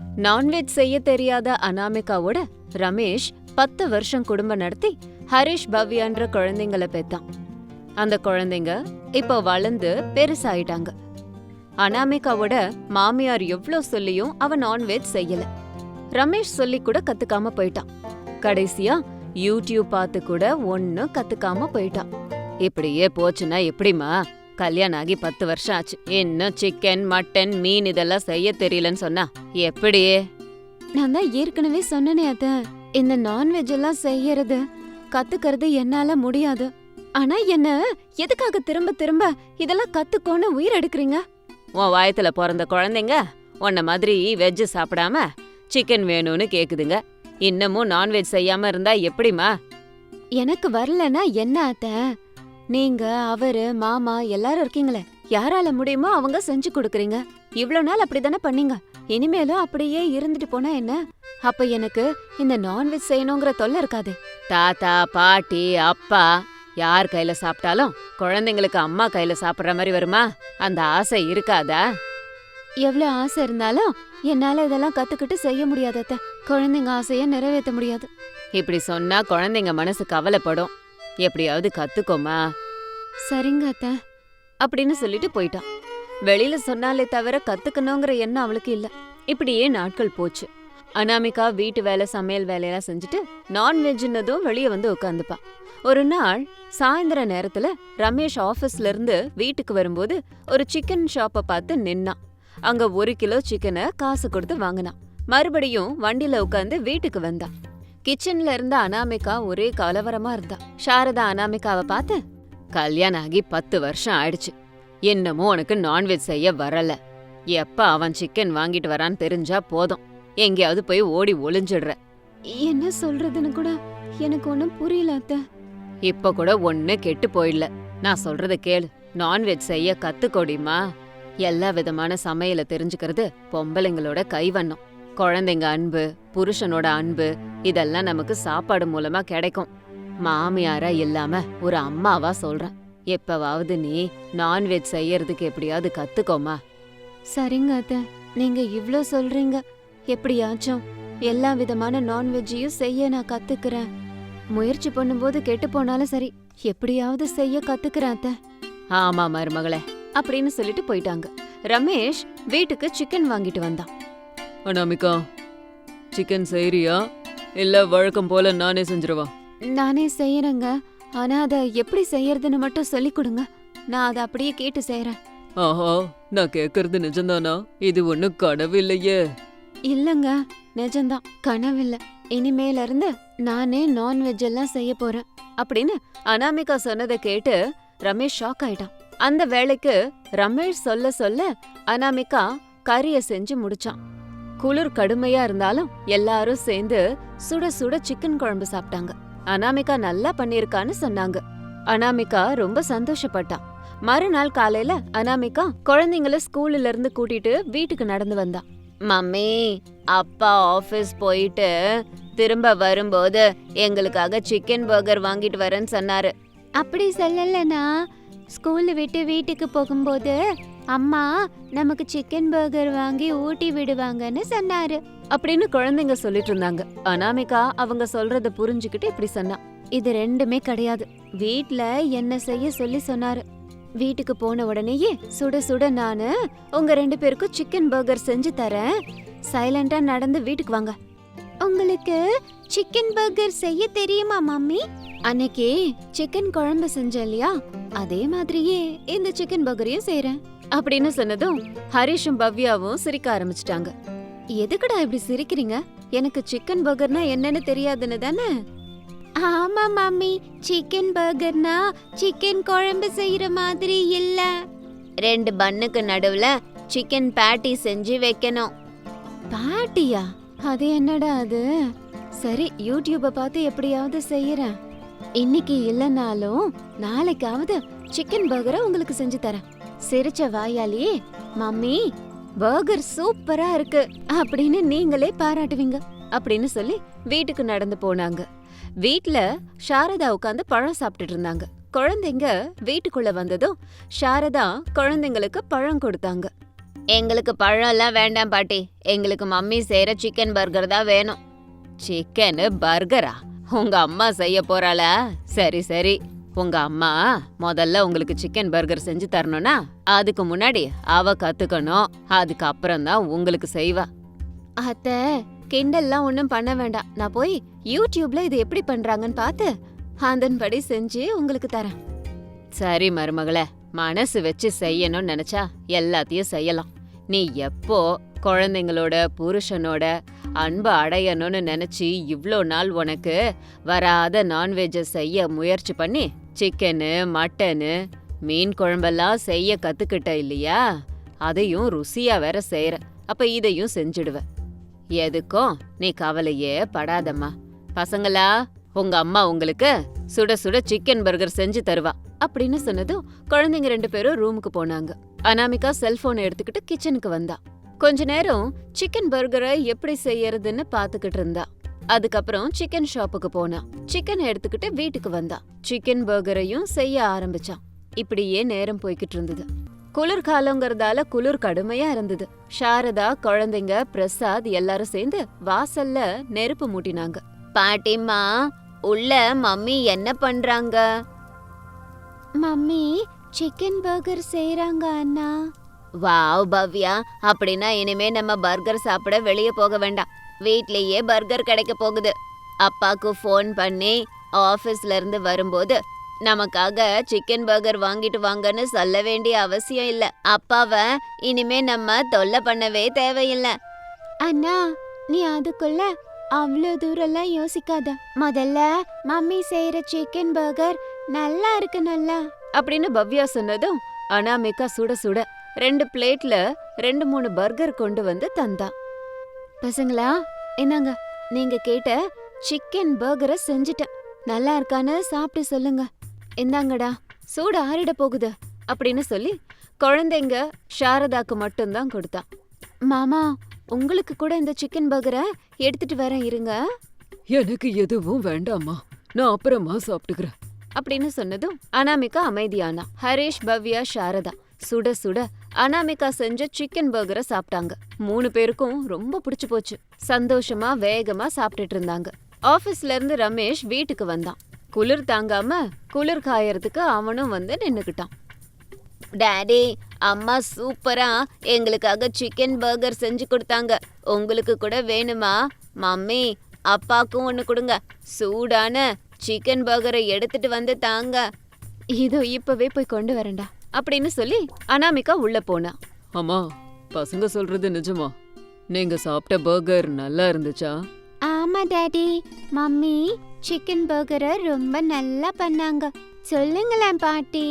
Non veg செய்ய தெரியாத அனாமிகாவோட ரமேஷ் பத்து வருஷம் குடும்பம் நடத்தி ஹரிஷ் பவ்யான்ற குழந்தைங்கள பெத்தான். அந்த குழந்தைங்க இப்போ வளர்ந்து பெருசாயிட்டாங்க. அனாமிகாவோட மாமியார் எவ்ளோ சொல்லியும் அவ நான்வெஜ் செய்யல. ரமேஷ் சொல்லி கூட கத்துக்காம போயிட்டான். கடைசியா யூடியூப் பார்த்து கூட ஒன்னும் கத்துக்காம போயிட்டான். இப்படியே போச்சுன்னா எப்படிமா கல்யாணம் ஆகி பத்து வருஷம் ஆச்சு. இன்னும் சிக்கன் மட்டன் மீன் இதெல்லாம் செய்ய தெரியலன்னு சொன்னா எப்படியே? நான் தான் ஏற்கனவே சொன்னனே அத்த. இந்த நான்வெஜ் எல்லாம் செய்யறது கத்துக்கிறது என்னால முடியாது. ஆனா என்ன எதுக்காக திரும்ப திரும்ப இதெல்லாம் கத்துக்கோன்னு உயிர் எடுக்கிறீங்க? உன் வயத்துல பிறந்த குழந்தைங்க உன்ன மாதிரி வெஜ் சாப்பிடாம சிக்கன் வேணும்னு கேக்குதுங்க. இன்னமும் நான்வெஜ் செய்யாம இருந்தா எப்படிமா எனக்கு வரலனா என்ன அத்த? நீங்க அவரு மாமா எல்லாரும் இருக்கீங்களே. யாரால முடியுமோ அவங்க செஞ்சு கொடுக்கறீங்க. இவ்ளோ நாள் அப்படிதானே பண்ணீங்க. இனிமேலும் அப்படியே இருந்துட்டு போனா என்ன? அப்ப எனக்கு இந்த நான்வெஜ் செய்யணுங்கிற தொல்லை இருக்காது. தாத்தா பாட்டி அப்பா யார் கையில சாப்பிட்டாலும் குழந்தைங்களுக்கு அம்மா கையில சாப்பிடுற மாதிரி வருமா? அந்த ஆசை இருக்காதா? எவ்வளவு ஆசை இருந்தாலும் என்னால இதெல்லாம் கத்துக்கிட்டு செய்ய முடியாது அத்தை. குழந்தைங்க ஆசைய நிறைவேற்ற முடியாது. இப்படி சொன்னா குழந்தைங்க மனசு கவலைப்படும். எப்படியாவது கத்துக்கோமா? சரிங்க அத்தை. அப்படின்னு சொல்லிட்டு போயிட்டான். வெளியில சொன்னாலே தவிர கத்துக்கணுங்கிற எண்ணம் அவளுக்கு இல்ல. இப்படியே நாட்கள் போச்சு. அனாமிகா வீட்டு வேலை சமையல் வேலையெல்லாம் செஞ்சுட்டு நான்வெஜ்னதும் வெளியே வந்து உட்காந்துப்பான் ஒரு நாள் சாயந்தர நேரத்துல ரமேஷ் ஆபீஸ்ல இருந்து வீட்டுக்கு வரும்போது ஒரு சிக்கன் ஷாப்பை பார்த்து நின்னான். அங்க ஒரு கிலோ சிக்கனை காசு கொடுத்து வாங்கினான். மறுபடியும் வண்டியில உட்காந்து வீட்டுக்கு வந்தான். கிச்சன்ல இருந்த அனாமிகா ஒரே கலவரமா இருந்தா. சாரதா அனாமிகாவை பார்த்து கல்யாணம் ஆகி பத்து வருஷம் ஆயிடுச்சு. என்னமோ உனக்கு நான்வெஜ் செய்ய வரல. எப்ப அவன் சிக்கன் வாங்கிட்டு வரான்னு தெரிஞ்சா போதும். எங்கேயாவது போய் ஓடி ஒளிஞ்சிடுற. என்ன சொல்றதுன்னு கூட எனக்கு ஒன்னும் புரியல அத்த. இப்ப கூட ஒண்ணு கெட்டு போயிடல நான் சொல்றத கேளு. நான்வெஜ் செய்ய கத்துக்கோடிமா? எல்லா விதமான சமையல தெரிஞ்சுக்கிறது பொம்பளைங்களோட கைவண்ணம். குழந்தைங்க அன்பு புருஷனோட அன்பு இதெல்லாம் நமக்கு சாப்பாடு மூலமா கிடைக்கும். மாமியாரா இல்லாம ஒரு அம்மாவா சொல்றேன். எப்பவாவது நீ நான்வெஜ் செய்யறதுக்கு எப்படியாவது கத்துக்கோமா? சரிங்க அத்த. நீங்க இவ்ளோ சொல்றீங்க. எப்படியாச்சும் எல்லா விதமான நான்வெஜ்ஜையும் செய்ய நான் கத்துக்கிறேன். முயற்சி பண்ணும்போது கெட்டு போனாலும் சரி எப்படியாவது செய்ய கத்துக்கிறேன் அத்த. ஆமா மருமகளே அப்படின்னு சொல்லிட்டு போயிட்டாங்க. ரமேஷ் வீட்டுக்கு சிக்கன் வாங்கிட்டு வந்தான். அனாமிகா சிக்கன் செய்றியா? இல்ல வழக்கம் போல நானே செஞ்சிருவா நானே செய்யறேங்க ஆனா அத எப்படி செய்யறதுன்னு மட்டும் சொல்லி கொடுங்க. நான் அதை அப்படியே கேட்டு செய்யறேன் ஆஹா நான் கேக்குறது நிஜம்தானா? இது ஒண்ணு கனவு இல்லையே. இல்லங்க நிஜம்தான். கனவில்ல இனிமேல இருந்து நானே நான்வெஜ் எல்லாம் செய்ய போறேன். அப்படின்னு அனாமிகா சொன்னதை கேட்டு ரமேஷ் ஷாக் ஆயிட்டான். அந்த வேளைக்கு ரமேஷ் சொல்ல சொல்ல அனாமிகா கறிய செஞ்சு முடிச்சான். குளிர் கடுமையா இருந்தாலும் எல்லாரும் சேர்ந்து சுட சுட சிக்கன் குழம்பு சாப்பிட்டாங்க. அனாமிகா நல்லா பண்ணிருக்கான்னு சொன்னாங்க. அனாமிகா ரொம்ப சந்தோஷப்பட்டான் மறுநாள் காலையில அனாமிகா குழந்தைங்கள ஸ்கூல்ல இருந்து கூட்டிட்டு வீட்டுக்கு நடந்து வந்தா. மம்மி அப்பா ஆபீஸ் போயிட்டு திரும்ப வரும்போது எங்களுக்காக சிக்கன் பர்கர் வாங்கிட்டு வரேன்னு சொன்னாரு. அப்படி சொல்லலனா ஸ்கூல் விட்டு வீட்டுக்கு போகும்போது அம்மா நமக்கு சிக்கன் பர்கர் வாங்கி ஊட்டி விடுவாங்கன்னு சொன்னாரு. அப்படின்னு குழந்தைங்க சொல்லிட்டு இருந்தாங்க. அனாமிகா அவங்க சொல்றத புரிஞ்சுக்கிட்டு இப்படி சொன்னா. இது ரெண்டுமே கிடையாது. வீட்ல என்ன செய்ய சொல்லி சொன்னாரு. வீட்டுக்கு போன உடனேயே சுட சுட நானு உங்க ரெண்டு பேருக்கும் சிக்கன் பர்கர் செஞ்சு தரேன். சைலண்டா நடந்து வீட்டுக்கு வாங்க. உங்களுக்கு சிக்கன் பர்கர் செய்ய தெரியுமா மம்மி? அன்னைக்கு சிக்கன் குழம்பு செஞ்ச இல்லையா? அதே மாதிரியே இந்த சிக்கன் பர்கரையும் செய்றேன். அப்படின்னு சொன்னதும் ஹரிஷும் பவ்யாவும் சிரிக்க ஆரம்பிச்சிட்டாங்க. எதுக்குடா இப்படி சிரிக்கிறீங்க? எனக்கு சிக்கன் பர்கர்னா என்னன்னு தெரியாதுன்னு தானே? ஆமா மம்மி சிக்கன் பர்கர்னா சிக்கன் குழம்பு செய்யற மாதிரி இல்ல. ரெண்டு பன்னுக்கு நடுவுல சிக்கன் பேட்டி செஞ்சு வைக்கணும். பேட்டியா அது என்னடா அது? சரி யூடியூப பார்த்து எப்படியாவது செய்யறேன். இன்னைக்கு இல்லைனாலும் நாளைக்காவது சிக்கன் பர்கரை உங்களுக்கு செஞ்சு தரேன். சிரிச்ச வாயாலேயே மம்மி பர்கர் சூப்பரா இருக்கு அப்படின்னு நீங்களே பாராட்டுவீங்க அப்படின்னு சொல்லி வீட்டுக்கு நடந்து போனாங்க. வீட்ல சாரதா உட்காந்து பழம் சாப்பிட்டுட்டு இருந்தாங்க. குழந்தைங்க வீட்டுக்குள்ள வந்ததும் சாரதா குழந்தைங்களுக்கு பழம் கொடுத்தாங்க. எங்களுக்கு பழம் எல்லாம் வேண்டாம் பாட்டி. எங்களுக்கு மம்மி செய்யற சிக்கன் பர்கர் தான் வேணும். சிக்கன் பர்கரா உங்க அம்மா செய்ய போறாளா? சரி சரி. உங்க அம்மா முதல்ல உங்களுக்கு சிக்கன் பர்கர் செஞ்சு தரணும்னா அதுக்கு முன்னாடி அவ கத்துக்கணும். அதுக்கப்புறம் தான் உங்களுக்கு செய்வா. அத்த கிண்டல்லாம் ஒன்றும் பண்ண வேண்டாம். நான் போய் யூடியூப்ல இது எப்படி பண்றாங்கன்னு பார்த்து அதன்படி செஞ்சு உங்களுக்கு தரேன். சரி மருமகளே மனசு வச்சு செய்யணும்னு நினைச்சா எல்லாத்தையும் செய்யலாம். நீ எப்போ குழந்தைங்களோட புருஷனோட அன்பு அடையணும்னு நினைச்சு இவ்ளோ நாள் உனக்கு வராத நான்வெஜ்ஜை செய்ய முயற்சி பண்ணி சிக்கனு மட்டனு மீன் குழம்பெல்லாம் செய்ய கத்துக்கிட்ட இல்லையா? அதையும் ருசியா வேற செய்யற அப்ப இதையும் செஞ்சிடுவ. எதுக்கும்? நீ கவலையே படாதம்மா. பசங்களா உங்க அம்மா உங்களுக்கு சுட சுட சிக்கன் பர்கர் செஞ்சு தருவா அப்படின்னு சொன்னதும் குழந்தைங்க ரெண்டு பேரும் ரூமுக்கு போனாங்க. அனாமிகா செல்போன் எடுத்துக்கிட்டு கிச்சனுக்கு வந்தா. கொஞ்ச நேரம் சிக்கன் பர்கரை எப்படி செய்யறதுன்னு பாத்துக்கிட்டு இருந்தா. அதுக்கப்புறம் சிக்கன் ஷாப்புக்கு போனா சிக்கன் எடுத்துக்கிட்டு வீட்டுக்கு வந்தா சிக்கன் பர்கரையும் செய்ய ஆரம்பிச்சான். இப்படியே நேரம் போய்கிட்டு இருந்தது. குளிர்காலங்கிறதால குளிர் கடுமையா இருந்தது. சாரதா குழந்தைங்க பிரசாத் எல்லாரும் சேர்ந்து வாசல்ல நெருப்பு மூட்டினாங்க. பாட்டிம்மா உள்ள மம்மி என்ன பண்றாங்க? மம்மி சிக்கன் பர்கர் செய்றாங்க அண்ணா. வாவ் பவ்யா. அப்படின்னா இனிமே நம்ம பர்கர் சாப்பிட வெளியே போக வேண்டாம். வீட்லயே பர்கர் கிடைக்க போகுது. அப்பாக்கு ஃபோன் பண்ணி ஆபீஸ்ல இருந்து வரும்போது நமக்காக சிக்கன் பர்கர் வாங்கிட்டு வாங்கன்னு சொல்ல வேண்டிய அவசியம் இல்ல. அப்பாவ இனிமே நம்ம தொல்லை பண்ணவே தேவையில்ல. அண்ணா நீ அதுக்குள்ள அவ்வளோ தூரம்லாம் யோசிக்காத. முதல்ல மம்மி செய்யற சிக்கன் பர்கர் நல்லா இருக்கு நல்லா அப்படின்னு பவ்யா சொன்னதும் அனாமிகா சுட சுட ரெண்டு பிளேட்ல ரெண்டு மூணு பர்கர் கொண்டு வந்து தந்தா. பசங்களா? என்னங்க நீங்க கேட்ட சிக்கன் பர்கரை செஞ்சுட்டேன். நல்லா இருக்கான்னு சாப்பிட்டு சொல்லுங்க. இந்தாங்கடா சூடு ஆறிட போகுது அப்படின்னு சொல்லி குழந்தைங்க சாரதாக்கு மட்டும்தான் கொடுத்தா மாமா உங்களுக்கு கூட இந்த சிக்கன் பர்கரை எடுத்துட்டு வரேன் இருங்க. எனக்கு எதுவும் வேண்டாம்மா நான் அப்புறமா சாப்பிட்டுக்கிறேன். அப்படின்னு சொன்னதும் அனாமிகா அமைதியானா. ஹரிஷ் பவ்யா சாரதா சுட சுட அனாமிகா செஞ்ச சிக்கன் பர்கரை சாப்பிட்டாங்க. மூணு பேருக்கும் ரொம்ப பிடிச்சு போச்சு. சந்தோஷமா வேகமா சாப்பிட்டுட்டு இருந்தாங்க. ஆபீஸ்ல இருந்து ரமேஷ் வீட்டுக்கு வந்தான். குளிர் தாங்காம குளிர் காயறதுக்கு அவனும் வந்து நின்னுக்கிட்டான். டேடி அம்மா சூப்பரா எங்களுக்காக சிக்கன் பர்கர் செஞ்சு கொடுத்தாங்க. உங்களுக்கு கூட வேணுமா? மம்மி அப்பாக்கும் ஒன்று கொடுங்க. சூடான சிக்கன் பர்கரை எடுத்துட்டு வந்து தாங்க. இதோ இப்பவே போய் கொண்டு வரேன்டா. அப்படின்னு சொல்லி அனாமிகா உள்ள போனா. அம்மா பசங்க சொல்றது நிஜமா? நீங்க சாப்பிட்ட பர்கர் நல்லா இருந்துச்சா? ஆமா டாடி. மம்மி சிக்கன் பர்கரை ரொம்ப நல்லா பண்ணாங்க. சொல்லுங்களேன் பாட்டி.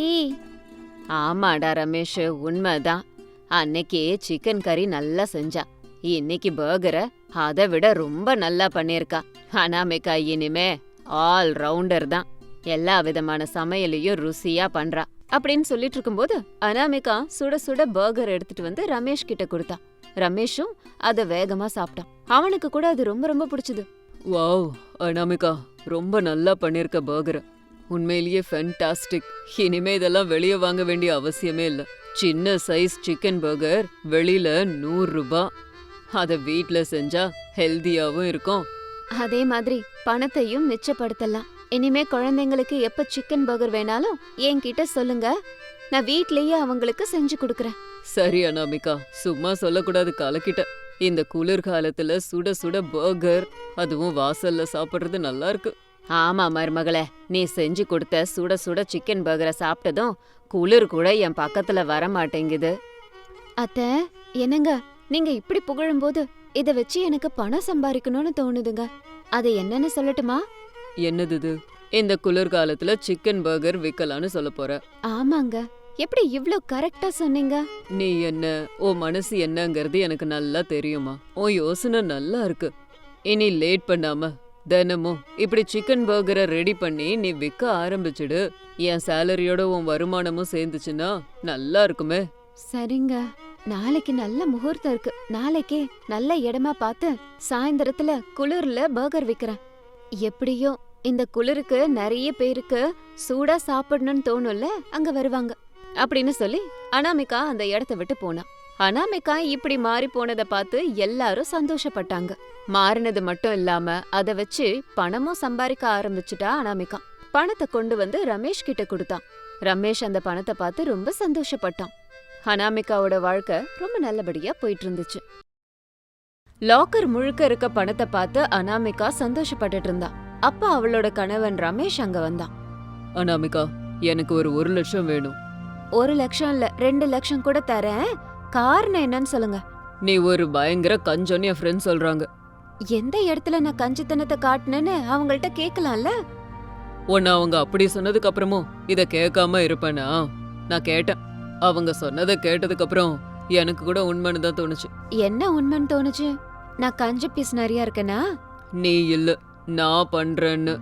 ஆமாடா ரமேஷ் உண்மைதான். அன்னைக்கு சிக்கன் கறி நல்லா செஞ்சா. இன்னைக்கு பர்கரை அதை விட ரொம்ப நல்லா பண்ணிருக்கா அனாமிகா இனிமே ஆல் ரவுண்டர் தான். எல்லா விதமான சமையலையும் ருசியா பண்றா. அப்படின்னு சொல்லிட்டு இருக்கும்போது அனாமிகா சுட சுட பர்கர் எடுத்துட்டு வந்து ரமேஷ் கிட்ட கொடுத்தா. ரமேஷும் அதை வேகமா சாப்பிட்டான். அவனுக்கு கூட அது ரொம்ப ரொம்ப பிடிச்சது. வாவ் அனாமிகா ரொம்ப நல்லா பண்ணிருக்க பர்கர் உண்மையிலேயே ஃபென்டாஸ்டிக் இனிமே இதெல்லாம் வெளியே வாங்க வேண்டிய அவசியமே இல்ல. சின்ன சைஸ் சிக்கன் பர்கர் வெளியில நூறு ரூபாய் அதை வீட்ல செஞ்சா ஹெல்தியாவும் இருக்கும். அதே மாதிரி பணத்தையும் மிச்சப்படுத்தலாம். இனிமே குழந்தைங்களுக்கு எப்ப சிக்கன் பர்கர் வேணாலும் என்கிட்ட சொல்லுங்க. நான் வீட்லயே அவங்களுக்கு செஞ்சு கொடுக்கறேன். சரி அனாமிகா சும்மா சொல்லக்கூடாது கலக்கிட்ட. இந்த குளிர்காலத்துல சுட சுட பர்கர் அதுவும் வாசல்ல சாப்பிடுறது நல்லா இருக்கு. ஆமா மருமகளே. நீ செஞ்சு கொடுத்த சுட சுட சிக்கன் பர்கரை சாப்பிட்டதும் குளிர் கூட என் பக்கத்துல வர மாட்டேங்குது அத்த என்னங்க? நீங்க இப்படி புகழும்போது இத வச்சு எனக்கு பணம் சம்பாதிக்கணும்னு தோணுதுங்க. அது என்னன்னு சொல்லட்டுமா? என்னது இது இந்த குளிர்காலத்துல சிக்கன் பர்கர் விக்கலான்னு சொல்ல போற. ஆமாங்க. எப்படி இவ்ளோ கரெக்டா சொன்னீங்க? நீ என்ன? உன் மனசு என்னங்கிறது எனக்கு நல்லா தெரியுமா? உன் யோசனை நல்லா இருக்கு. இனி லேட் பண்ணாம தினமும் இப்படி சிக்கன் பர்கரை ரெடி பண்ணி நீ விற்க ஆரம்பிச்சிடு. என் சேலரியோட உன் வருமானமும் சேர்ந்துச்சுன்னா நல்லா இருக்குமே. சரிங்க. நாளைக்கு நல்ல முகூர்த்தம் இருக்கு. நாளைக்கே நல்ல இடமா பார்த்து சாயந்தரத்துல குளிர்ல பர்கர் விக்கிறேன். எப்படியோ இந்த குளிருக்கு நிறைய பேருக்கு சூடா சாப்பிடணும்னு தோணும்ல அங்க வருவாங்க. அப்படின்னு சொல்லி அனாமிகா அந்த இடத்த விட்டு போனா. அனாமிகா இப்படி மாறி போனத பார்த்து எல்லாரும் சந்தோஷப்பட்டாங்க. மாறினது மட்டும் இல்லாம அத வச்சு பணமும் சம்பாதிக்க ஆரம்பிச்சுட்டா அனாமிகா. பணத்தை கொண்டு வந்து ரமேஷ் கிட்ட கொடுத்தான். ரமேஷ் அந்த பணத்தை பார்த்து ரொம்ப சந்தோஷப்பட்டான். அனாமிகாவோட வாழ்க்கை ரொம்ப நல்லபடியா போயிட்டு இருந்துச்சு. லாக்கர் முழுக்க இருக்க பணத்தை பார்த்து அனாமிகா சந்தோஷப்பட்டுட்டு இருந்தா. அப்ப அவளோட கணவன் ரமேஷ் அங்க வந்தான். அனாமிகா எனக்கு ஒரு ஒரு லட்சம் வேணும். ஒரு லட்சம் இல்ல ரெண்டு லட்சம் கூட தரேன். காரணம் என்னன்னு சொல்லுங்க. நீ ஒரு பயங்கர கஞ்சோன்னு என் ஃப்ரெண்ட் சொல்றாங்க. எந்த இடத்துல நான் கஞ்சித்தனத்தை காட்டினேன்னு அவங்கள்ட்ட கேட்கலாம்ல உன்னை அவங்க அப்படி சொன்னதுக்கு அப்புறமும் இத கேட்காம இருப்பேனா? நான் கேட்டேன். அவங்க சொன்னதை கேட்டதுக்கு அப்புறம் எனக்கு கூட உண்மைன்னு தான் தோணுச்சு. என்ன உண்மைன்னு தோணுச்சு? நான் கஞ்ச பீஸ் நிறைய இருக்கேனா? நீ இல்ல நான் பண்றேன்னு.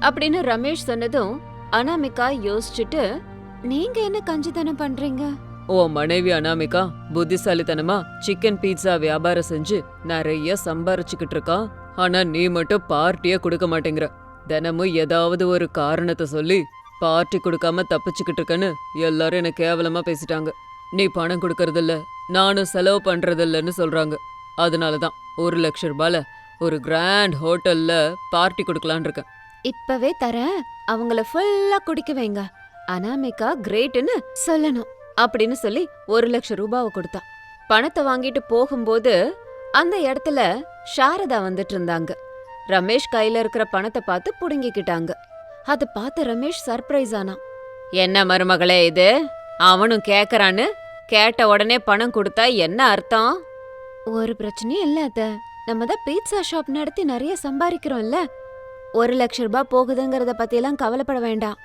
அப்படின்னு ரமேஷ் சொன்னதும் அனாமிகா யோசிச்சுட்டு நீங்க என்ன கஞ்சித்தனம் பண்றீங்க? உன் மனைவி அனாமிகா புத்திசாலித்தனமா சிக்கன் பீட்சா வியாபாரம் செஞ்சு நிறைய சம்பாரிச்சுக்கிட்டு இருக்கா. ஆனா நீ மட்டும் பார்ட்டியே கொடுக்க மாட்டேங்கிற. தினமும் ஏதாவது ஒரு காரணத்தை சொல்லி பார்ட்டி கொடுக்காம தப்பிச்சுக்கிட்டு இருக்கன்னு எல்லாரும் என்ன கேவலமா பேசிட்டாங்க. நீ பணம் கொடுக்கறதில்ல நானும் செலவு பண்ணுறதில்லன்னு சொல்றாங்க. அதனால தான் ஒரு லட்ச ரூபால ஒரு கிராண்ட் ஹோட்டல்ல பார்ட்டி கொடுக்கலான்னு இருக்கேன். இப்பவே தரேன். அவங்கள ஃபுல்லா குடிக்க வைங்க. அனாமிகா கிரேட்னு சொல்லணும் அப்படின்னு சொல்லி ஒரு லட்சம் ரூபாவை கொடுத்தா பணத்தை வாங்கிட்டு போகும்போது அந்த இடத்துல சாரதா வந்துட்டு இருந்தாங்க. ரமேஷ் கையில இருக்கிற பணத்தை பார்த்து புடுங்கிக்கிட்டாங்க. அத பார்த்து ரமேஷ் சர்ப்ரைஸ் ஆனான். என்ன மருமகளே இது? அவனும் கேக்குறான்னு கேட்ட உடனே பணம் கொடுத்தா என்ன அர்த்தம்? ஒரு பிரச்சனையும் இல்ல அத்த. நம்ம தான் பீட்சா ஷாப் நடத்தி நிறைய சம்பாதிக்கிறோம்ல. ஒரு லட்ச ரூபாய் போகுதுங்கிறத பத்தியெல்லாம் கவலைப்பட வேண்டாம்.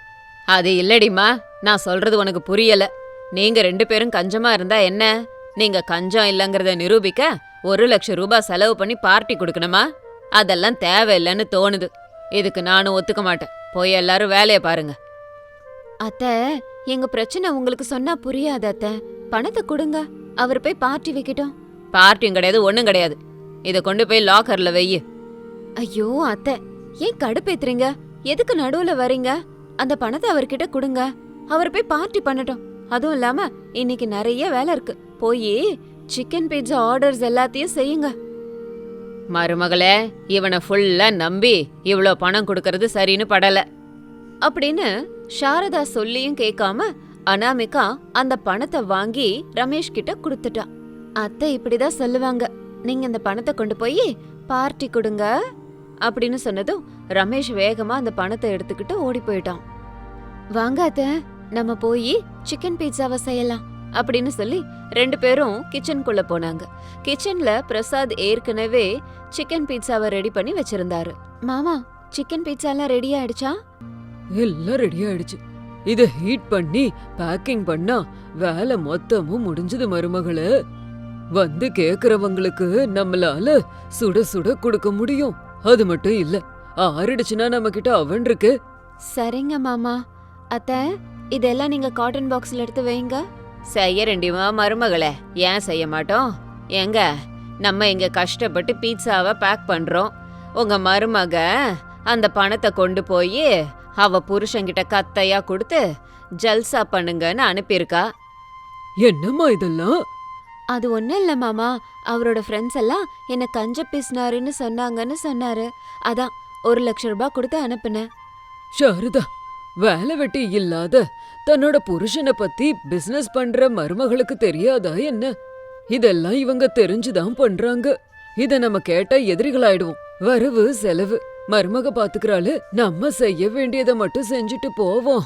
அது இல்லடிமா நான் சொல்றது உனக்கு புரியல. நீங்க ரெண்டு பேரும் கஞ்சமா இருந்தா என்ன? நீங்க கஞ்சம் இல்லங்கறத நிரூபிக்க ஒரு லட்சம் ரூபாய் செலவு பண்ணி பார்ட்டி கொடுக்கணுமா? அதெல்லாம் தேவையில்லைன்னு தோணுது. இதுக்கு நானும் ஒத்துக்க மாட்டேன். போய் எல்லாரும் வேலைய பாருங்க. அத்த எங்க பிரச்சனை உங்களுக்கு சொன்னா புரியாது அத்த. பணத்தை கொடுங்க. அவர் போய் பார்ட்டி வைக்கட்டும். பார்ட்டியும் கிடையாது ஒண்ணும் கிடையாது. இத கொண்டு போய் லாக்கர்ல வெய்யு ஐயோ அத்தை. ஏன் கடுப்பேத்துறீங்க? எதுக்கு நடுவுல வரீங்க? அந்த பணத்தை அவர்கிட்ட கொடுங்க. அவர் போய் பார்ட்டி பண்ணட்டும். அதுவும் இல்லாம இன்னைக்கு நிறைய வேலை இருக்கு. போய் சிக்கன் பீட்சா ஆர்டர்ஸ் எல்லாத்தையும் செய்யுங்க. மருமகளே இவனை ஃபுல்லா நம்பி இவ்ளோ பணம் கொடுக்கறது சரின்னு படல. அப்படின்னு சாரதா சொல்லியும் கேட்காம அனாமிகா அந்த பணத்தை வாங்கி ரமேஷ் கிட்ட கொடுத்துட்டா. அத்தை இப்படிதான் சொல்லுவாங்க. நீங்க இந்த பணத்தை கொண்டு போய் பார்ட்டி கொடுங்க அப்படின்னு சொன்னதும் ரமேஷ் வேகமா அந்த பணத்தை எடுத்துக்கிட்டு ஓடி போயிட்டான். வாங்க அத்த நம்ம போய் சிக்கன் பீட்சாவை செய்யலாம் அப்படின்னு சொல்லி ரெண்டு பேரும் கிச்சனுக்குள்ள போனாங்க. கிச்சன்ல பிரசாத் ஏற்கனவே சிக்கன் பீட்சாவை ரெடி பண்ணி வச்சிருந்தாரு. மாமா சிக்கன் பீட்சாலாம் ரெடி ஆயிடுச்சா? எல்லாம் ரெடி ஆயிடுச்சு. இத ஹீட் பண்ணி பேக்கிங் பண்ணா வேலை மொத்தமும் முடிஞ்சது மருமகளே. வந்து கேக்குறவங்களுக்கு நம்மளால சுட சுட கொடுக்க முடியும். அது மட்டும் இல்ல ஆறிடுச்சுன்னா நம்ம கிட்ட அவன் இருக்கு. சரிங்க மாமா. அத்த இதெல்லாம் நீங்க காட்டன் பாக்ஸ்ல எடுத்து வைங்க. செய்ய ரெண்டிமா மருமகளே? ஏன் செய்ய மாட்டோம்? எங்க? நம்ம இங்க கஷ்டப்பட்டு பீட்சாவை பேக் பண்றோம். உங்க மருமக அந்த பணத்தை கொண்டு போய் அவ புருஷன்கிட்ட கத்தையா கொடுத்து ஜல்சா பண்ணுங்கன்னு அனுப்பியிருக்கா. என்னம்மா இதெல்லாம்? அது ஒண்ணும் இல்ல மாமா. அவரோட ஃப்ரெண்ட்ஸ் எல்லாம் என்ன கஞ்ச பேசினாருன்னு சொன்னாங்கன்னு சொன்னாரு. அதான் ஒரு லட்ச ரூபாய் கொடுத்து அனுப்புனேன். சாரதா வேலை வெட்டி இல்லாத தன்னோட புருஷனை பத்தி பிசினஸ் பண்ற மருமகளுக்கு தெரியாதா என்ன? இதெல்லாம் இவங்க தெரிஞ்சுதான் பண்றாங்க. இத நம்ம கேட்டா எதிரிகளாயிடுவோம். வரவு செலவு. மருமக பாத்துக்கிறாளு நம்ம செய்ய வேண்டியதை மட்டும் செஞ்சுட்டு போவோம்.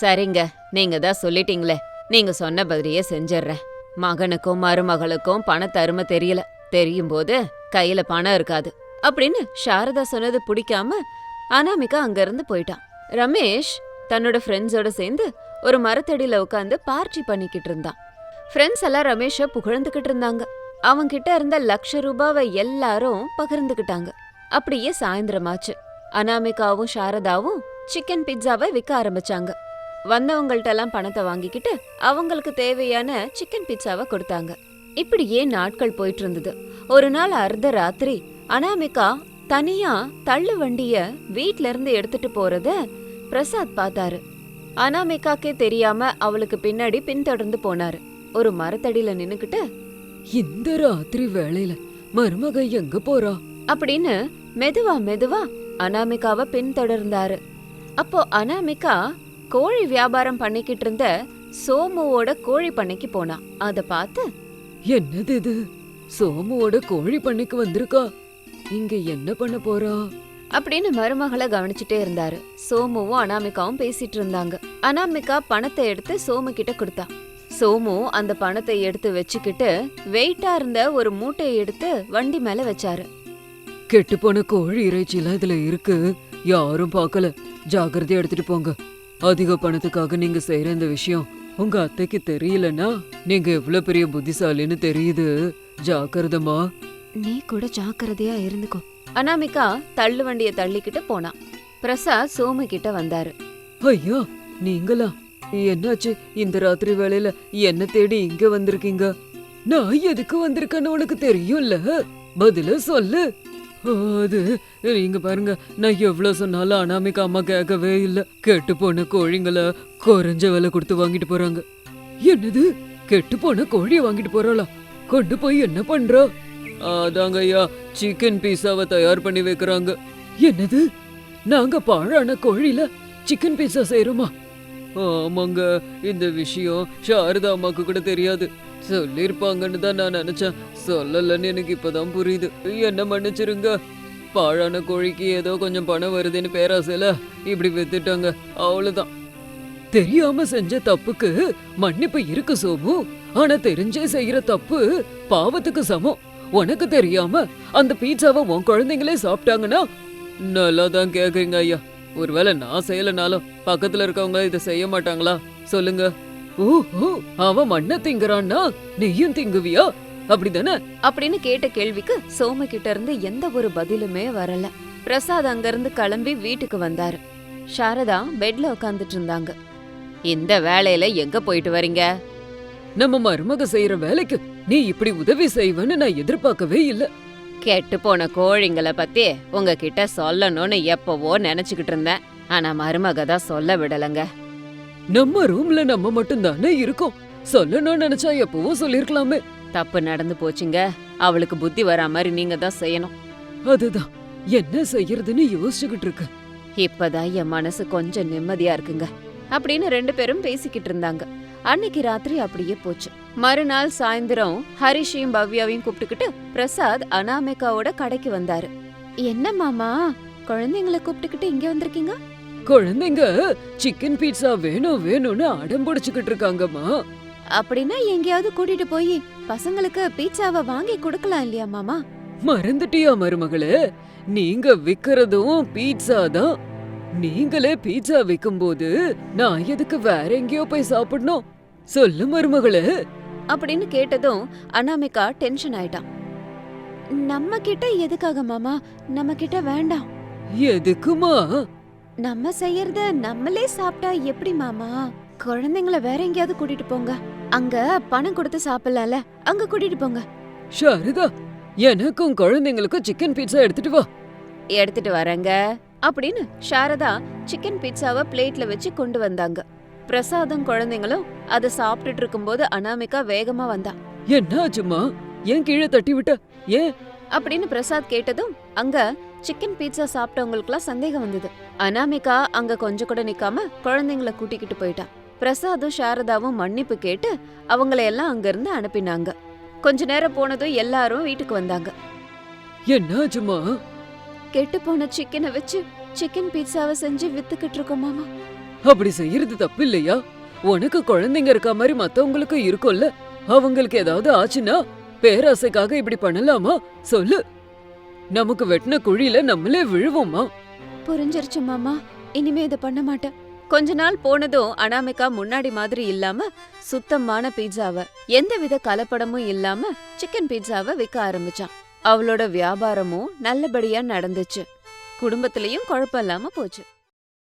சரிங்க நீங்க தான் சொல்லிட்டீங்களே. நீங்க சொன்ன பதிலையே செஞ்சிடுறேன் மகனுக்கும் மருமகளுக்கும் பண தரும தெரியல. தெரியும் போது கையில பணம் இருக்காது. அப்படின்னு சாரதா சொன்னது பிடிக்காம அனாமிகா அங்க இருந்து போயிட்டான். ரமேஷ் தன்னோட ஃப்ரெண்ட்ஸோட சேர்ந்து ஒரு மரத்தடியில உட்காந்து பார்ட்டி பண்ணிக்கிட்டு இருந்தான். ஃப்ரெண்ட்ஸ் எல்லாம் ரமேஷ புகழ்ந்துகிட்டு இருந்தாங்க. அவங்க கிட்ட இருந்த லட்ச ரூபாவை எல்லாரும் பகிர்ந்துகிட்டாங்க. அப்படியே சாயந்தரமாச்சு. அனாமிகாவும் சாரதாவும் சிக்கன் பிட்சாவை விற்க ஆரம்பிச்சாங்க. வந்தவங்கள்ட்டெல்லாம் பணத்தை வாங்கிக்கிட்டு அவங்களுக்கு தேவையான சிக்கன் பிட்சாவை கொடுத்தாங்க. இப்படியே நாட்கள் போயிட்டு இருந்தது ஒரு நாள் அர்த்த ராத்திரி அனாமிகா தனியா தள்ளு வண்டிய வீட்ல இருந்து எடுத்துட்டு போறத பிரசாத் பார்த்தாரு. அனாமிகாக்கே தெரியாம அவளுக்கு பின்னாடி பின்தொடர்ந்து போனாரு. ஒரு மரத்தடியில நின்னுக்கிட்டு இந்த ராத்திரி வேளையில மருமக எங்க போறா? அப்படின்னு மெதுவா மெதுவா அனாமிகாவை பின்தொடர்ந்தாரு. அப்போ அனாமிகா கோழி வியாபாரம் பண்ணிக்கிட்டு இருந்த சோமுவோட கோழி பண்ணைக்கு போனா. அத பார்த்து என்னது இது? சோமுவோட கோழி பண்ணைக்கு வந்திருக்கா? இங்க என்ன பண்ண போறா? அப்படின்னு மருமகளை கவனிச்சுட்டே இருந்தாரு. சோமுவும் அனாமிகாவும் பேசிட்டு இருந்தாங்க. அனாமிகா பணத்தை எடுத்து சோமு கிட்ட கொடுத்தா. சோமு அந்த பணத்தை எடுத்து வச்சுக்கிட்டு வெயிட்டா இருந்த ஒரு மூட்டையை எடுத்து வண்டி மேல வச்சாரு. கெட்டு போன கோழி இறைச்சிலாம் இதுல இருக்கு. யாரும் பார்க்கல. ஜாக்கிரதையா எடுத்துட்டு போங்க. அதிக பணத்துக்காக நீங்க செய்யற இந்த விஷயம் உங்க அத்தைக்கு தெரியலனா நீங்க எவ்வளவு பெரிய புத்திசாலின்னு தெரியுது. ஜாக்கிரதமா? நீ கூட ஜாக்கிரதையா இருந்துக்கோ. அனாமிகா தள்ளு வண்டிய தள்ளிக்கிட்டு போனா. பிரசாத் சோமு கிட்ட வந்தாரு. ஐயா நீங்களா? என்னாச்சு? இந்த ராத்திரி வேளையில என்ன தேடி இங்க வந்திருக்கீங்க? நான் எதுக்கு வந்திருக்கேன்னு உனக்கு தெரியும்ல? பதில சொல்லு. அது. நீங்க பாருங்க. நான் எவ்வளவு சொன்னாலும் அனாமிகா அம்மா கேட்கவே இல்ல. கெட்டு போன கோழிங்கள குறைஞ்ச விலை கொடுத்து வாங்கிட்டு போறாங்க. என்னது? கெட்டு போன கோழிய வாங்கிட்டு போறாளா? கொண்டு போய் என்ன பண்றா? அதாங்க ஐயா சிக்கன் பீஸாவை தயார் பண்ணி வைக்கிறாங்க. என்னது? நாங்க பாழான கோழில சிக்கன் பீஸா செய்யறோமா ஆமாங்க இந்த விஷயம் சாரதா அம்மாக்கு கூட தெரியாது. சொல்லிருப்பாங்கன்னு தான் நான் நினைச்சேன். சொல்லலன்னு எனக்கு இப்பதான் புரியுது. என்ன மன்னிச்சிருங்க. பாழான கோழிக்கு ஏதோ கொஞ்சம் பணம் வருதுன்னு பேராசையில இப்படி வித்துட்டாங்க. அவ்வளவுதான். தெரியாம செஞ்ச தப்புக்கு மன்னிப்பு இருக்கு சோமு. ஆனா தெரிஞ்சே செய்யற தப்பு பாவத்துக்கு சமம். உனக்கு தெரியாம அந்த பீட்சாவை உன் குழந்தைங்களே சாப்பிட்டாங்கன்னா நல்லா தான் கேக்குறீங்க ஐயா. ஒருவேளை நான் செய்யலனாலும் பக்கத்துல இருக்கவங்க இதை செய்ய மாட்டாங்களா? சொல்லுங்க. ஓஹோ அவன் மண்ணை திங்குறான்னா நீயும் திங்குவியா? அப்படிதானே? அப்படின்னு கேட்ட கேள்விக்கு சோமு கிட்ட இருந்து எந்த ஒரு பதிலுமே வரல. பிரசாத் அங்கிருந்து கிளம்பி வீட்டுக்கு வந்தாரு. சாரதா பெட்ல உட்காந்துட்டு இருந்தாங்க. இந்த வேலையில எங்க போயிட்டு வரீங்க? நம்ம மருமக செய்யற வேலைக்கு நீ இப்படி உதவி செய்வன்னு நான் எதிர்பார்க்கவே இல்ல. கெட்டு போன கோழிங்கள பத்தி உங்ககிட்ட சொல்லணும்னு எப்பவோ நினைச்சுக்கிட்டு இருந்தேன். ஆனா மருமக தான் சொல்ல விடலங்க. நம்ம ரூம்ல நம்ம மட்டும் தானே இருக்கோம். சொல்லணும்னு நினைச்சா எப்பவோ சொல்லிருக்கலாமே. தப்பு நடந்து போச்சுங்க. அவளுக்கு புத்தி வரா மாதிரி நீங்க தான் செய்யணும். அதுதான். என்ன செய்யறதுன்னு யோசிச்சுக்கிட்டு இருக்க. இப்பதான் என் மனசு கொஞ்சம் நிம்மதியா இருக்குங்க. அப்படின்னு ரெண்டு பேரும் பேசிக்கிட்டு இருந்தாங்க. அன்னைக்கு ராத்திரி அப்படியே போச்சு. மறுநாள் சாயந்தரம் ஹரிஷையும் பவ்யாவையும் கூப்பிட்டுக்கிட்டு பிரசாத் அனாமிகாவோட கடைக்கு வந்தாரு. என்ன மாமா? குழந்தைங்களை கூப்பிட்டுக்கிட்டு இங்க வந்திருக்கீங்க? குழந்தைங்க சிக்கன் பீட்சா வேணும் வேணும்னு அடம் பிடிச்சுக்கிட்டு இருக்காங்கம்மா. அப்படின்னா எங்கேயாவது கூட்டிட்டு போய் பசங்களுக்கு பீட்சாவை வாங்கி கொடுக்கலாம் இல்லையா மாமா? மறந்துட்டியா மருமகளே? நீங்க விக்கிறதும் பீட்சா தான். நீங்களே பீட்சா விக்கும்போது நான் எதுக்கு வேற எங்கேயோ போய் சாப்பிடணும்? சொல்லு மருமகளே. அப்படின்னு கேட்டதும் அனாமிகா டென்ஷன் ஆயிட்டான் நம்ம கிட்ட எதுக்காக மாமா? நம்ம கிட்ட வேண்டாம். எதுக்குமா? நம்ம செய்யறத நம்மளே சாப்பிட்டா எப்படி மாமா? குழந்தைங்கள வேற எங்கேயாவது கூட்டிட்டு போங்க. அங்க பணம் கொடுத்து சாப்பிடலாம்ல. அங்க கூட்டிட்டு போங்க. சாரதா எனக்கும் குழந்தைங்களுக்கும் சிக்கன் பீட்சா எடுத்துட்டு வா. எடுத்துட்டு வரேங்க. அப்படின்னு சாரதா சிக்கன் பீட்சாவை பிளேட்ல வச்சு கொண்டு வந்தாங்க. பிரசாதும் குழந்தைங்களும் அதை சாப்பிட்டுட்டு இருக்கும்போது அனாமிகா வேகமா வந்தா. என்னாச்சுமா ஏன் கீழே தட்டி விட்ட. ஏன்? அப்படின்னு பிரசாத் கேட்டதும் அங்க சிக்கன் பீட்சா சாப்பிட்டவங்களுக்குலாம் சந்தேகம் வந்தது. அனாமிகா அங்க கொஞ்சம் கூட நிக்காம குழந்தைங்கள கூட்டிக்கிட்டு போயிட்டா. பிரசாதும் சாரதாவும் மன்னிப்பு கேட்டு அவங்கள எல்லாம் அங்க இருந்து அனுப்பினாங்க. கொஞ்ச நேரம் போனதும் எல்லாரும் வீட்டுக்கு வந்தாங்க. என்னாச்சுமா கெட்டு போன சிக்கனை வச்சு சிக்கன் பீட்சாவை செஞ்சு வித்துக்கிட்டு இருக்கோம் மாமா. அப்படி செய்யறது தப்பு இல்லையா உனக்கு குழந்தைங்க இருக்க மாதிரி மத்தவங்களுக்கு இருக்கும்ல. அவங்களுக்கு ஏதாவது ஆச்சுன்னா பேராசைக்காக இப்படி பண்ணலாமா? சொல்லு. நமக்கு வெட்டின குழியில நம்மளே விழுவோமா? புரிஞ்சிருச்சு மாமா. இனிமே இதை பண்ண மாட்டேன். கொஞ்ச நாள் போனதும் அனாமிகா முன்னாடி மாதிரி இல்லாம சுத்தமான பீட்சாவை எந்தவித கலப்படமும் இல்லாம சிக்கன் பீட்சாவை விற்க ஆரம்பிச்சான். அவளோட வியாபாரமும் நல்லபடியா நடந்துச்சு. குடும்பத்திலயும் குழப்பம் இல்லாம போச்சு.